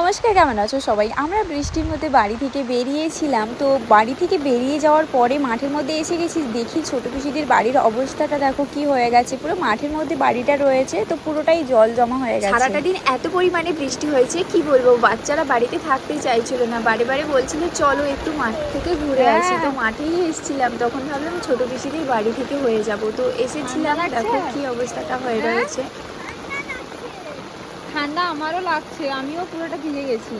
নমস্কার কেমন আছো সবাই আমরা বৃষ্টির মধ্যে বাড়ি থেকে বেরিয়েছিলাম তো বাড়ি থেকে বেরিয়ে যাওয়ার পরে মাঠের মধ্যে এসে গেছি দেখি ছোট পিসিদের বাড়ির অবস্থাটা দেখো কি হয়ে গেছে পুরো মাঠের মধ্যে বাড়িটা রয়েছে তো পুরোটাই জল জমা হয়ে গেছে সারাটা দিন এত পরিমাণে বৃষ্টি হয়েছে কি বলব বাচ্চারা বাড়িতে থাকতেই চাইছিল না বারে বারে বলছিল চলো একটু মাঠ থেকে ঘুরে হ্যাঁ। আসি তো মাঠেই এসেছিলাম তখন ভাবলাম ছোট পিসিদের বাড়ি থেকে হয়ে যাব তো এসেছিলাম দেখো? কি অবস্থাটা হ্যাঁ? রয়েছে ঠান্ডা আমারও লাগছে, আমিও পুরোটা ভিজে গেছি।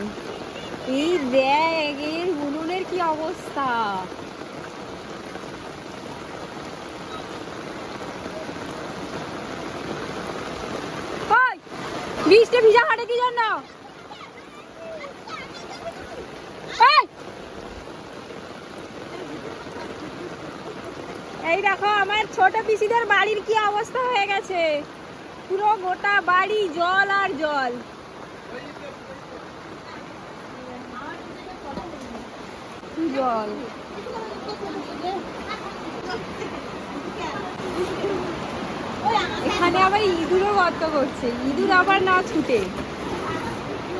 এই দেখ, এর উনুনের কি অবস্থা? বৃষ্টি ভিজা হাটে কি জন্য! এই দেখো, আমার ছোট পিসিদের বাড়ির কি অবস্থা হয়ে গেছে। পুরো গোটা বাড়ি জল আর জল। জল? এখানে আবার ইঁদুরও গর্ত করছে। ইঁদুর আবার না ছুটে।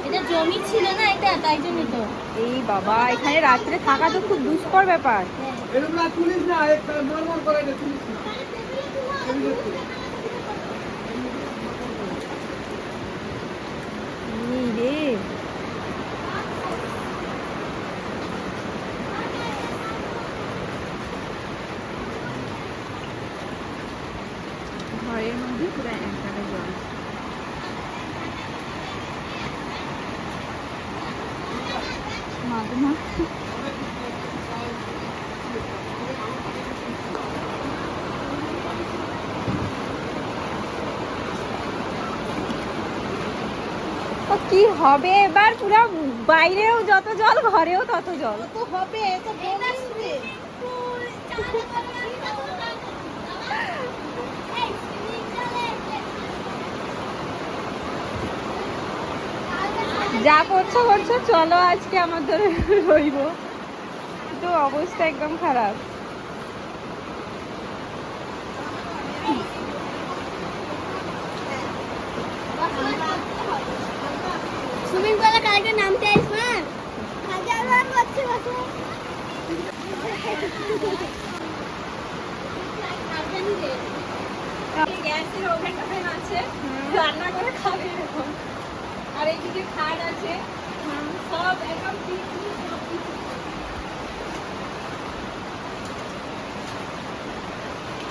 এটা জমি ছিল না এটা তাই জন্য তো। এই বাবা এখানে রাত্রে থাকা তো খুব দুষ্কর ব্যাপার। এরকম না তুলিস না নর্মাল করে দে তুলিস না এই রে ঘরের মধ্যে পুরো একটানা জল মা গো মা। ও কি হবে? এবার পুরো বাইরেও যত জল ঘরেও তত জল। তো হবে যা করছ করছ চলো আজকে আমার ধরে রইব। তো অবস্থা একদম খারাপ। সুইমিং পুলে কালকে নামতে আসবে হাজার বার করছে বসে গ্যাসের ওভেন আছে রান্না করে খাবে আর খাট আছে সব।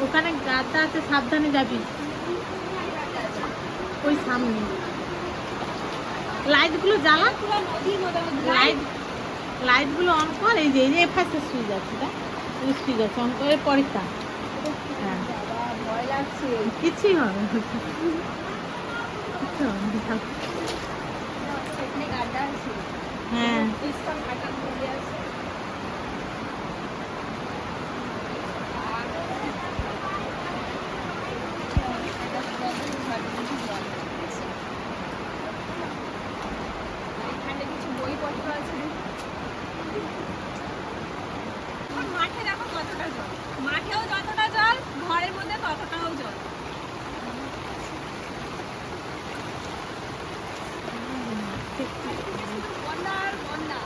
ওখানে গাদা আছে, সাবধানে যাবি। ওই সামনে। লাইটগুলো জ্বালা। পুরো লাইট লাইটগুলো অন কর এই যে এই যে ফার্স্টে সুইচ আছে না এই সুইচ আছে অন করে পরেরটা। হ্যাঁ। কিছুই হবে আছে হ্যাঁ পিস্তা ফাটা পড়ে আছে এখানে কিছু বইপত্র আছে আর মাঠে দেখো কতটা জল মাঠেও যতটা জল ঘরের মধ্যে ততটাও জল বন্যা আর বন্যা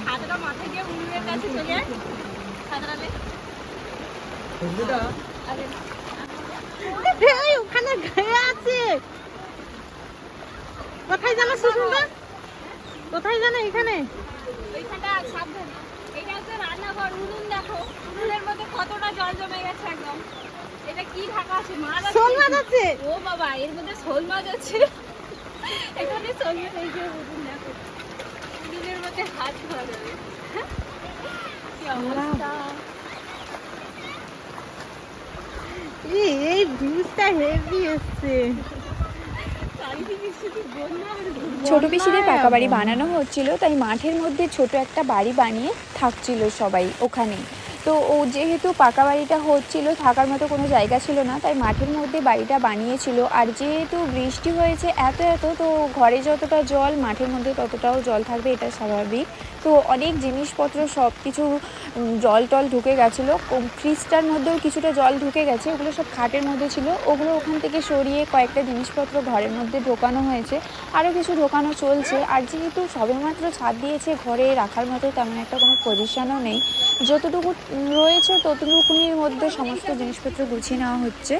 ছাদটা মাথায় গিয়ে উনুনের কাছে চলে আয় ছাদটাতে আরে ওখানে গায়ে আছে। কোথায় জানো সুস্মিতা কোথায় জানো এখানে? ওইখানটা সাবধানে। এটা হচ্ছে রান্নাঘর। উনুন দেখো। উনুনের মধ্যে কতটা জল জমে গেছে একদম। এটা কি ঢাকা আছে? মাছ আছে শোল মাছ আছে? ও বাবা এর মধ্যে শোল মাছ আছে। এখানে শোল মাছ এই যে উনুন দেখো। উনুনের মধ্যে হাত যাবে কি অবস্থা এই এই ছোট পিসিদের পাকা বাড়ি বানানো হচ্ছিল, তাই মাঠের মধ্যে ছোট একটা বাড়ি বানিয়ে থাকছিল সবাই ওখানে তো ও যেহেতু পাকা বাড়িটা হচ্ছিল, থাকার মতো কোনো জায়গা ছিল না, তাই মাঠের মধ্যে বাড়িটা বানিয়েছিল। আর যেহেতু বৃষ্টি হয়েছে এত এত, তো ঘরে যতটা জল, মাঠের মধ্যে ততটাও জল থাকবে, এটা স্বাভাবিক। তো অনেক জিনিসপত্র সব কিছু জল টল ঢুকে গেছিল। ফ্রিজটার মধ্যেও কিছুটা জল ঢুকে গেছে, ওগুলো সব খাটের মধ্যে ছিল। ওগুলো ওখান থেকে সরিয়ে কয়েকটা জিনিসপত্র ঘরের মধ্যে ঢোকানো হয়েছে। আরও কিছু ঢোকানো চলছে। আর যেহেতু সবেমাত্র ছাদ দিয়েছে, ঘরে রাখার মতো তেমন একটা কোনো পজিশনও নেই। যতটুকু রয়েছে ততটুকুনির মধ্যে সমস্ত জিনিসপত্র গুছিয়ে নেওয়া হচ্ছে।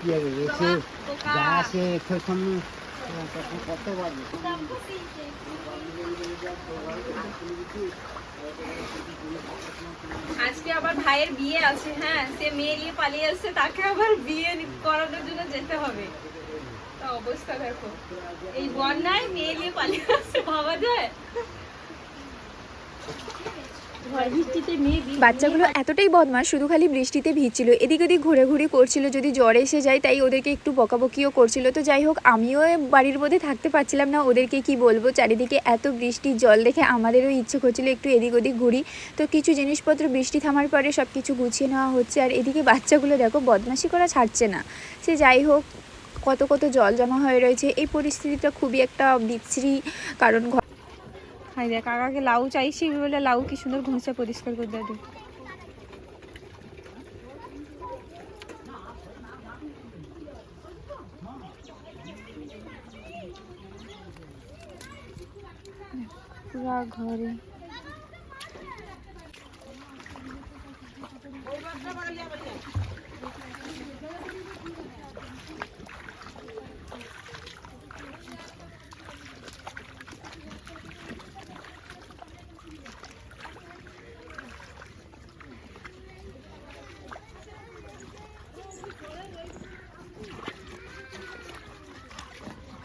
কি অবস্থা? হয়েছে? আজকে আবার ভাইয়ের বিয়ে আছে হ্যাঁ সে মেয়ে নিয়ে পালিয়ে আসছে তাকে আবার বিয়ে করানোর জন্য যেতে হবে। তা অবস্থা দেখো। এই বন্যায় মেয়ে নিয়ে পালিয়ে আসছে ভাবা যায়? বাচ্চাগুলো এতটাই বদমাস শুধু খালি বৃষ্টিতে ভিজছিল। এদিক ওদিক ঘুরে ঘুরে করছিল যদি জ্বর এসে যায় তাই ওদেরকে একটু বকাবকিও করছিল। তো যাই হোক আমিও বাড়ির মধ্যে থাকতে পারছিলাম না ওদেরকে কি বলব? চারিদিকে এত বৃষ্টির জল দেখে আমাদেরও ইচ্ছে করছিল একটু এদিক ওদিক ঘুরি। তো কিছু জিনিসপত্র বৃষ্টি থামার পরে সব কিছু গুছিয়ে নেওয়া হচ্ছে। আর এদিকে বাচ্চাগুলো দেখো বদমাশি করা ছাড়ছে না। সে যাই হোক কত কত জল জমা হয়ে রয়েছে। এই পরিস্থিতিটা খুবই একটা বিচ্ছিরি কারণ হাই দেখ। কাকাকে লাউ চাইছি বলে লাউ কি সুন্দর ঘষে পরিষ্কার করে দেয় ঘরে।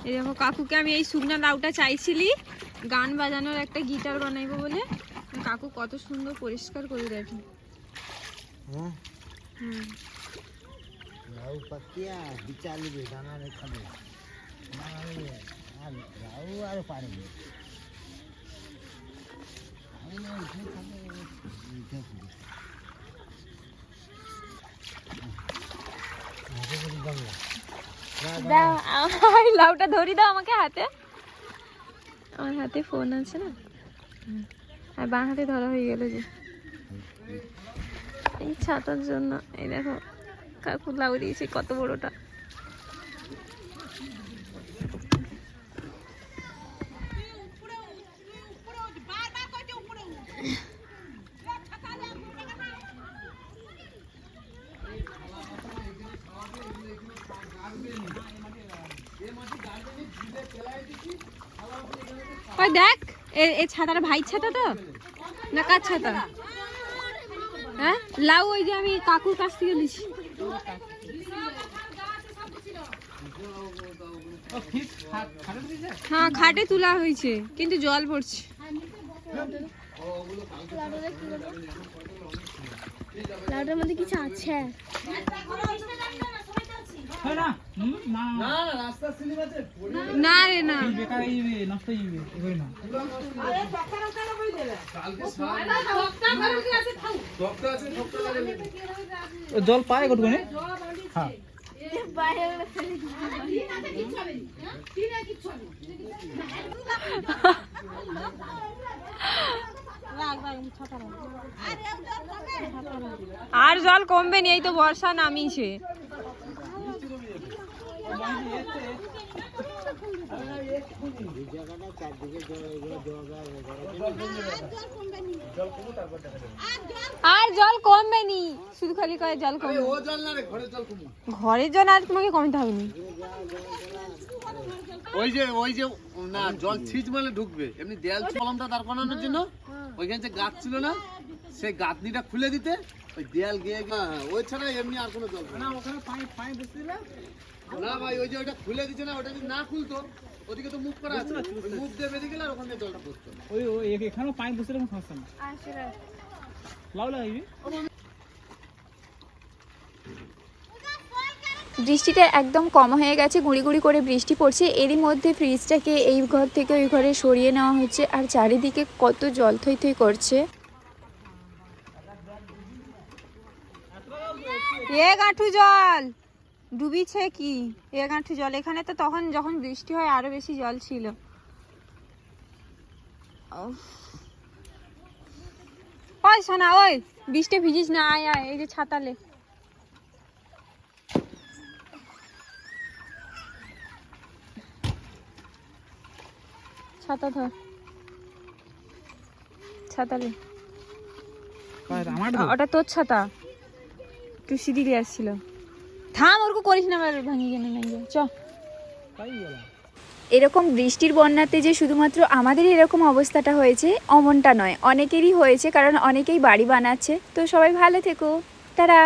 এই দেখো কাকুকে আমি এই শুকনা লাউটা চাইছিলি। গান বাজানোর একটা গিটার বানাইবো বলে। কাকু কত সুন্দর পরিষ্কার করে দেখি। লাউ দানা খাবে। আর লাউ আর পারবে আমি না দাও আমার লাউটা ধরি দাও আমাকে হাতে। আমার হাতে ফোন আছে না। আর বাঁ হাতে ধরা হয়ে গেল যে। এই ছাতার জন্য, এই দেখো, কাকু লাউ দিয়েছে কত বড়টা। ওই দেখ এ- ছাতাটা ভাই ছাতা তো? না কার ছাতা? হ্যাঁ? লাউ ওই যে আমি কাকুর কাছ থেকে নিছি। হ্যাঁ খাটে তোলা হয়েছে, কিন্তু জল পড়ছে। লাউটার মধ্যে কিছু আছে? না? হুম, না। না না রাস্তা স্লিপ আছে না রে না বেকার ইবে নষ্ট ইবে এগোই না। ও জল পায় কটুকুনি হ্যাঁ? আর জল কমবে নি এই তো বর্ষা নামিছে এই জায়গাটা চারদিকে জল এগুলো জল আর আর জল কমবে নি। শুধু খালি কয়ে জল কমবে। ও জল না রে ঘরে জল ঘরের জল আর তোমাকে কমতে হবে না। ওই যে ওই যে না জল ছিচ মারলে ঢুকবে। এমনি দেয়াল কলমটা দাঁড় করানোর জন্য। ওইখানে যে গাছ ছিল না সেই গাঁথনিটা খুলে দিতে। ওই দেয়াল গিয়ে ওই ছাড়া এমনি আর কোনো জল না। ওখানে দিচ্ছিল না ভাই ওই যে ওইটা খুলে দিচ্ছে না ওটা যদি না খুলতো ওদিকে তো মুখ করা আছে। মুখ দিয়ে বেরিয়ে গেলে আর ওখান থেকে জলটা পড়তো। ওই ওই এখানেও পানি বসে এরকম সমস্যা না লাউ লাগাইবি বৃষ্টিটা একদম কম হয়ে গেছে গুঁড়ি গুঁড়ি করে বৃষ্টি পড়ছে। এরই মধ্যে ফ্রিজটাকে এই ঘর থেকে ওই ঘরে সরিয়ে নেওয়া হচ্ছে আর চারিদিকে কত জল থই থই করছে। এ গাঁঠু জল! ডুবিছে কি? এ গাঁঠু জল। এখানে তো তখন যখন বৃষ্টি হয় আরও বেশি জল ছিল। ওই সোনা ওই বৃষ্টি ভিজিস না আয় আয় এই যে ছাতালে। ছাতা ধর। ছাতালে। ওটা তোর ছাতা। টুসি দিদি আসছিল। থাম ওরকম করিস না আবার ভাঙি কেন চ। এরকম বৃষ্টির বন্যাতে যে শুধুমাত্র আমাদের এরকম অবস্থাটা হয়েছে অমনটা নয়। অনেকেরই হয়েছে কারণ অনেকেই বাড়ি বানাচ্ছে। তো সবাই ভালো থেকো। তারা